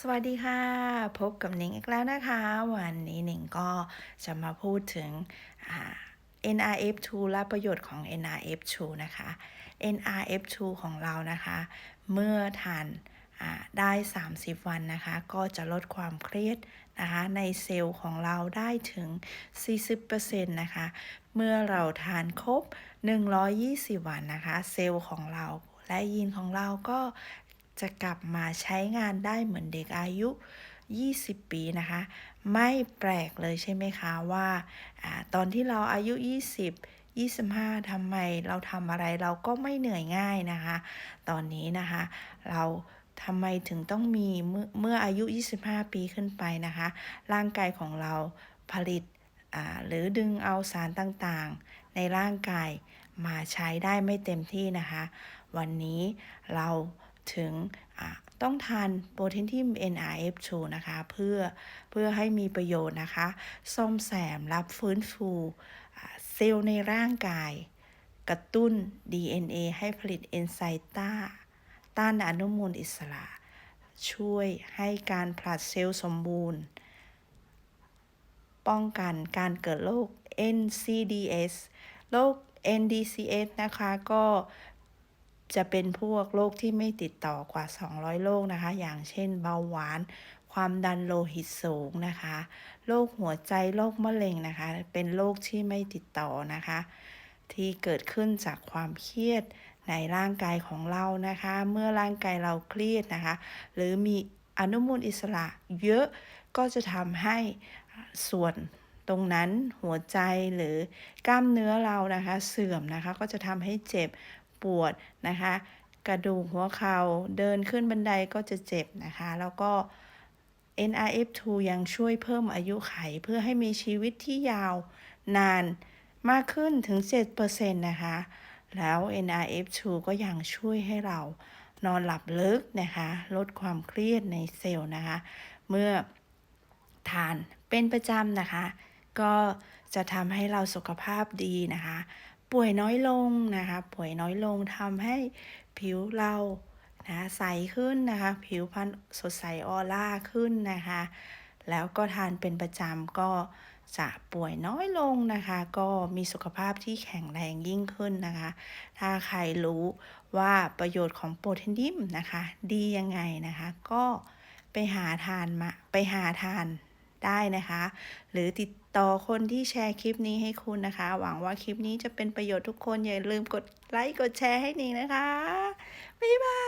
สวัสดีค่ะ พบกับหนิงอีกแล้วนะคะ วันนี้หนิงก็จะมาพูดถึง NRF2 และประโยชน์ของ NRF2 นะคะ NRF2 ของเรานะคะ เมื่อทานอ่าได้ 30 วันนะคะ ก็จะลดความเครียดนะคะในเซลล์ของเราได้ถึง 40%นะคะ เมื่อเราทานครบ 120 วันนะคะ เซลล์ของเราและยีนของเราก็ จะกลับมาใช้งานได้เหมือนเด็กอายุ 20 ปีนะคะ ไม่แปลกเลยใช่ไหมคะว่าอตอนที่เราอายุ 20 25ทำไมเราทำอะไรเราก็ไม่เหนื่อยง่ายนะคะ ตอนนี้นะคะ เราทำไมถึงต้องมีเมื่อเมื่ออายุ 25 ปีขึ้นไปนะคะ ร่างกายของเราผลิตหรือดึงเอาสารต่างๆ ในร่างกายมาใช้ได้ไม่เต็มที่นะคะ วันนี้เรา ถึงอ่าต้องทานโปรตีนที่ NRF2 นะคะเพื่อเพื่อให้มีประโยชน์นะคะ ซ่อมแซมรับฟื้นฟูเซลล์ในร่างกาย กระตุ้น DNA ให้ผลิตเอนไซม์ต้าต้านอนุมูลอิสระ ช่วยให้การผลัดเซลล์สมบูรณ์ ป้องกันการเกิดโรค NCDs โรค NDCS นะคะ ก็ จะเป็นพวกโรคที่ไม่ติดต่อกว่า 200 โรคนะคะ อย่างเช่นเบาหวาน ความดันโลหิตสูงนะคะ โรคหัวใจ โรคมะเร็งนะคะ เป็นโรคที่ไม่ติดต่อนะคะ ที่เกิดขึ้นจากความเครียดในร่างกายของเรานะคะ เมื่อร่างกายเราเครียดนะคะ หรือมีอนุมูลอิสระเยอะก็จะทำให้ส่วน ตรงนั้นหัวใจหรือกล้ามเนื้อเรานะคะเสื่อมนะคะก็จะทำให้เจ็บปวดนะคะกระดูกหัวเข่าเดินขึ้นบันไดก็จะเจ็บนะคะ แล้วก็ NRF2 ยังช่วยเพิ่มอายุไขเพื่อให้มีชีวิตที่ยาวนานมากขึ้นถึง 7%นะคะ แล้ว NRF2 ก็ยังช่วยให้เรานอนหลับลึกนะคะ ลดความเครียดในเซลล์นะคะ เมื่อทานเป็นประจำนะคะ ก็จะทำให้เราสุขภาพดีนะคะ ป่วยน้อยลงนะคะ ป่วยน้อยลงทำให้ผิวเรานะใสขึ้นนะคะ ผิวพรรณสดใสออร่าขึ้นนะคะ แล้วก็ทานเป็นประจำก็จะป่วยน้อยลงนะคะ ก็มีสุขภาพที่แข็งแรงยิ่งขึ้นนะคะ ถ้าใครรู้ว่าประโยชน์ของโปรตีนดิมนะคะ ดียังไงนะคะ ก็ไปหาทานมาไปหาทาน ได้นะคะ หรือติดต่อคนที่แชร์คลิปนี้ให้คุณนะคะ หวังว่าคลิปนี้จะเป็นประโยชน์ทุกคนอย่าลืมกดไลค์กดแชร์ให้หนิงนะคะ บ๊ายบาย